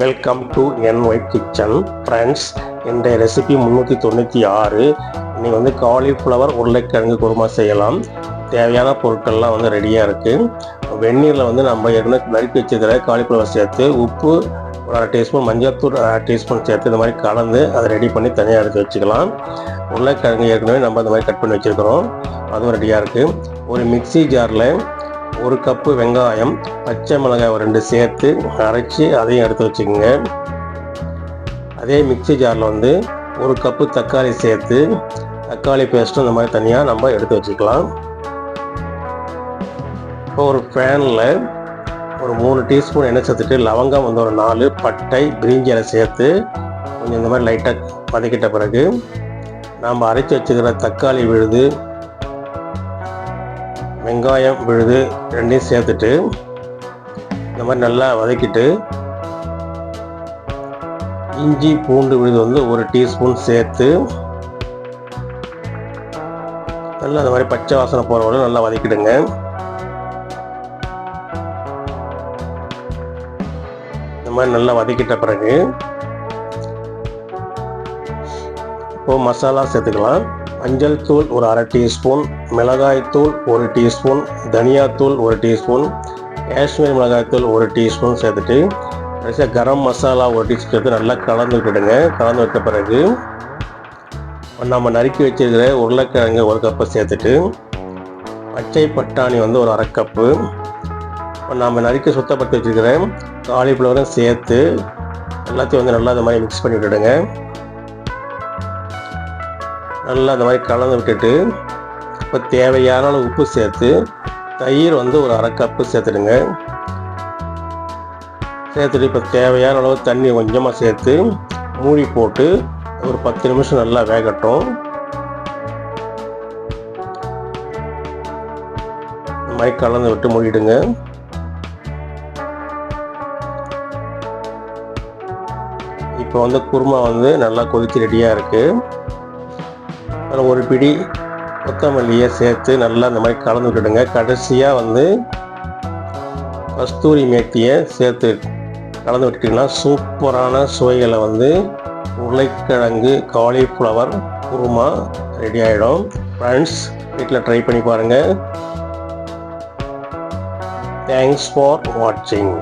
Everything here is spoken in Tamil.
வெல்கம் டு என் ஒயிட் கிச்சன் ஃப்ரெண்ட்ஸ் இந்த ரெசிபி முந்நூற்றி தொண்ணூற்றி ஆறு. இன்றைக்கி வந்து காலிஃப்ளவர் உருளைக்கிழங்கு குருமா செய்யலாம். தேவையான பொருட்கள்லாம் வந்து ரெடியாக இருக்குது வெந்நீரில் வந்து நம்ம ஏற்கனவே நறுக்கி வச்சதில் காலிஃப்ளவர் சேர்த்து உப்பு ஒரு அரை டீஸ்பூன் மஞ்சள்தூள் அரை டீஸ்பூன் சேர்த்து இந்த மாதிரி கலந்து அதை ரெடி பண்ணி தனியாக எடுத்து வச்சுக்கலாம். உருளைக்கிழங்கு ஏற்கனவே நம்ம இந்த மாதிரி கட் பண்ணி வச்சுருக்கிறோம். அதுவும் ரெடியாக இருக்குது ஒரு மிக்ஸி ஜாரில் ஒரு கப்பு வெங்காயம் பச்சை மிளகாய் ஒரு ரெண்டு சேர்த்து அரைச்சி அதையும் எடுத்து வச்சுக்கோங்க. அதே மிக்ஸி ஜாரில் வந்து ஒரு கப்பு தக்காளி சேர்த்து தக்காளி பேஸ்ட்டும் இந்த மாதிரி தனியாக நம்ம எடுத்து வச்சுக்கலாம். இப்போ ஒரு ஃபேனில் ஒரு மூணு டீஸ்பூன் எண்ணெய் சேர்த்துட்டு லவங்கம் வந்து ஒரு நாலு பட்டை பிரிஞ்சி சேர்த்து கொஞ்சம் இந்த மாதிரி லைட்டாக வதக்கிட்ட பிறகு நாம் அரைச்சி வச்சுக்கிற தக்காளி விழுது வெங்காயம் விழுது ரெண்டையும் சேர்த்துட்டு இந்த மாதிரி நல்லா வதக்கிட்டு இஞ்சி பூண்டு விழுது வந்து ஒரு டீஸ்பூன் சேர்த்து நல்லா அந்த மாதிரி பச்சை வாசனை போகிற வரை நல்லா வதக்கிடுங்க. இந்த மாதிரி நல்லா வதக்கிட்ட பிறகு இப்போ மசாலா சேர்த்துக்கலாம். மஞ்சள் தூள் ஒரு அரை டீஸ்பூன் மிளகாய் தூள் ஒரு டீஸ்பூன் தனியாத்தூள் ஒரு டீஸ்பூன் காஷ்மீர் மிளகாய் தூள் ஒரு டீஸ்பூன் சேர்த்துட்டு கடைசியாக கரம் மசாலா ஒரு டீஸ்பூன் சேர்த்து நல்லா கலந்து விட்டுடுங்க. கலந்து விட்ட பிறகு நம்ம நறுக்கி வச்சிருக்கிற உருளைக்கிழங்கு ஒரு கப்பை சேர்த்துட்டு பச்சை பட்டாணி வந்து ஒரு அரை கப்பு நம்ம நறுக்கி சுத்தப்பட்டு வச்சுருக்கிற காலிஃப்ளவரும் சேர்த்து எல்லாத்தையும் வந்து நல்லா இந்த மாதிரி மிக்ஸ் பண்ணி விட்டுடுங்க. நல்லா இந்த மாதிரி கலந்து விட்டுட்டு இப்போ தேவையான அளவு உப்பு சேர்த்து தயிர் வந்து ஒரு அரை கப்பு சேர்த்துடுங்க. சேர்த்துட்டு இப்போ தேவையான அளவு தண்ணி கொஞ்சமாக சேர்த்து மூடி போட்டு ஒரு பத்து நிமிஷம் நல்லா வேகட்டும். இந்த மாதிரி கலந்து விட்டு மூடிடுங்க. இப்போ வந்து குருமா வந்து நல்லா கொதித்து ரெடியாக இருக்குது அதில் ஒரு பிடி கொத்தமல்லியை சேர்த்து நல்லா இந்த மாதிரி கலந்து விட்டுடுங்க. கடைசியாக வந்து கஸ்தூரி மேத்தியை சேர்த்து கலந்து விட்டுட்டிங்கன்னா சூப்பரான சுவைகளை வந்து உருளைக்கிழங்கு காலிஃப்ளவர் குருமா ரெடி ஆகிடும் ஃப்ரெண்ட்ஸ் வீட்டில் ட்ரை பண்ணி பாருங்கள் தேங்க்ஸ் ஃபார் வாட்சிங்